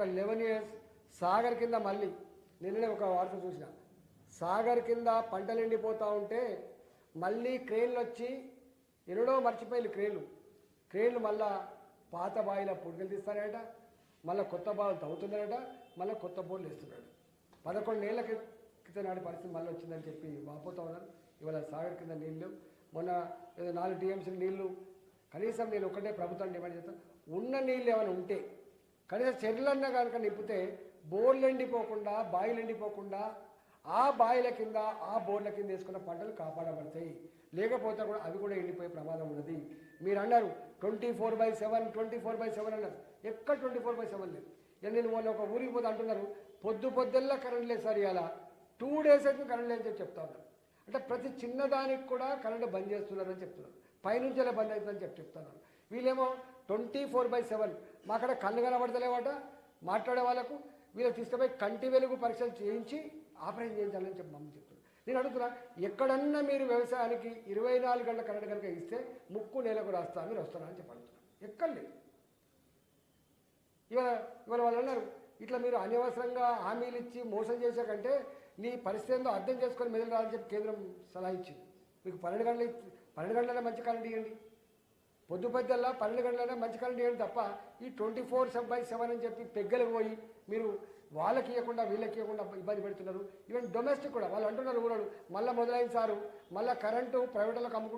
ఒక eleven years Sagar కింద మళ్ళీ నిన్ననే ఒక వార్త చూసిన. సాగర్ కింద పంటలు ఎండిపోతూ ఉంటే మళ్ళీ క్రేన్లు వచ్చి ఎన్నడో మర్చిపోయి క్రేన్లు. క్రేన్లు మళ్ళా పాత బావిలో పుడికలు తీస్తారట మళ్ళీ కొత్త బావులు తవ్వుతున్నారట మళ్ళీ కొత్త బోర్లు వేస్తున్నాడు పదకొండేళ్ళ క్రి- క్రితం నాటి పరిస్థితి మళ్ళీ వచ్చిందని చెప్పి వాపోతా ఉన్నారు. ఇవాళ సాగర్ కింద నీళ్ళు మొన్న ఏదో నాలుగు టీఎంసీ నీళ్ళు కనీసం నేను ఒకటే ప్రభుత్వం డిమాండ్ చేస్తాను ఉన్న నీళ్ళు ఏమైనా ఉంటే కనీసం చెర్లన్నా కనుక నింపితే బోర్లు ఎండిపోకుండా బాయిలు ఎండిపోకుండా ఆ బాయిల కింద ఆ బోర్ల కింద వేసుకున్న పంటలు కాపాడబడతాయి. లేకపోతే కూడా అవి కూడా ఎండిపోయే ప్రమాదం ఉన్నది. మీరు అన్నారు twenty four by seven twenty four by seven అన్నారు. ఎక్కడ ట్వంటీ ఫోర్ బై సెవెన్ లేదు. నేను వాళ్ళు ఒక ఊరికి పోతే అంటున్నారు పొద్దు పొద్దుల్లా కరెంట్ లేదు సార్ ఇలా టూ డేస్ అయితే కరెంట్ లేదని చెప్పి చెప్తా ఉన్నారు. అంటే ప్రతి చిన్నదానికి కూడా కరెంట్ బంద్ చేస్తున్నారని చెప్తున్నారు. పైనుంచేలా బంద్ అవుతుందని చెప్పి చెప్తున్నారు వీళ్ళేమో ట్వంటీ ఫోర్ బై సెవెన్. మా అక్కడ కళ్ళు కనబడతలేవాట. మాట్లాడే వాళ్ళకు వీళ్ళు తీసుకుపోయి కంటి వెలుగు పరీక్షలు చేయించి ఆపరేషన్ చేయించాలని చెప్పి మమ్మల్ని చెప్తున్నారు. నేను అడుగుతున్నా ఎక్కడన్నా మీరు వ్యవసాయానికి ఇరవై నాలుగు గంటల కరెంట్ కనుక ఇస్తే ముక్కు నెలకు రాస్తా మీరు వస్తారా అని చెప్పి అడుగుతున్నారు ఎక్కడ లేదు. ఇవాళ ఇవాళ వాళ్ళు అన్నారు ఇట్లా మీరు అనవసరంగా హామీలు ఇచ్చి మోసం చేసే కంటే నీ పరిస్థితి ఏందో అర్థం చేసుకొని మెదలు రాదని చెప్పి కేంద్రం సలహా ఇచ్చింది. మీకు పన్నెండు గంటలు పన్నెండు గంటలైనా మంచి కరెంట్ ఇవ్వండి పొద్దు పొద్దుల్లా పన్నెండు గంటలైనా మంచి కరెంట్ ఇవ్వండి తప్ప ఈ twenty four seven by seven అని చెప్పి పెగ్గలకు పోయి మీరు వాళ్ళకి ఇవ్వకుండా వీళ్ళకి ఇవ్వకుండా ఇబ్బంది పెడుతున్నారు. ఈవెన్ డొమెస్టిక్ కూడా వాళ్ళు అంటున్నారు ఊరోడు మళ్ళీ మొదలైన సారు మళ్ళీ కరెంటు ప్రైవేట్లకు అమ్ముకుంటారు